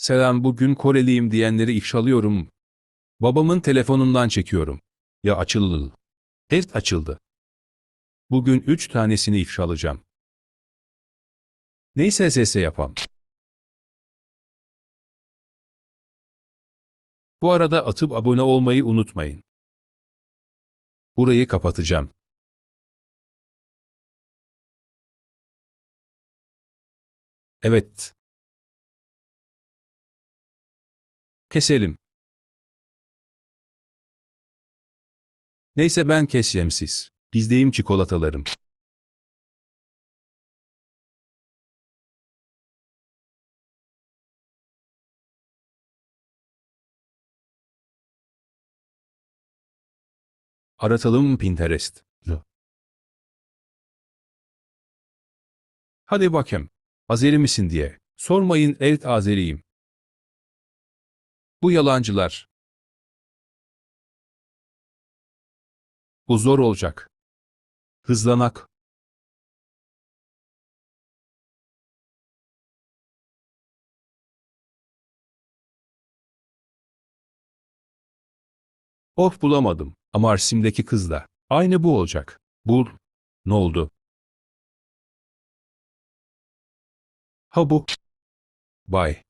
Selam bugün Koreliyim diyenleri ifşalıyorum. Babamın telefonundan çekiyorum. Ya açıldı. Evet açıldı. Bugün üç tanesini ifşalayacağım. Neyse ses yapam. Bu arada atıp abone olmayı unutmayın. Burayı kapatacağım. Evet. Keselim. Neyse ben keseceğim siz. Bizdeyim çikolatalarım. Aratalım Pinterest. Hadi bakayım. Azeri misin diye. Sormayın evet Azeriyim. Bu yalancılar. Bu zor olacak. Hızlanak. Of bulamadım. Ama Arsim'deki kız da. Aynı bu olacak. Bul. Ne oldu? Ha bu. Bay.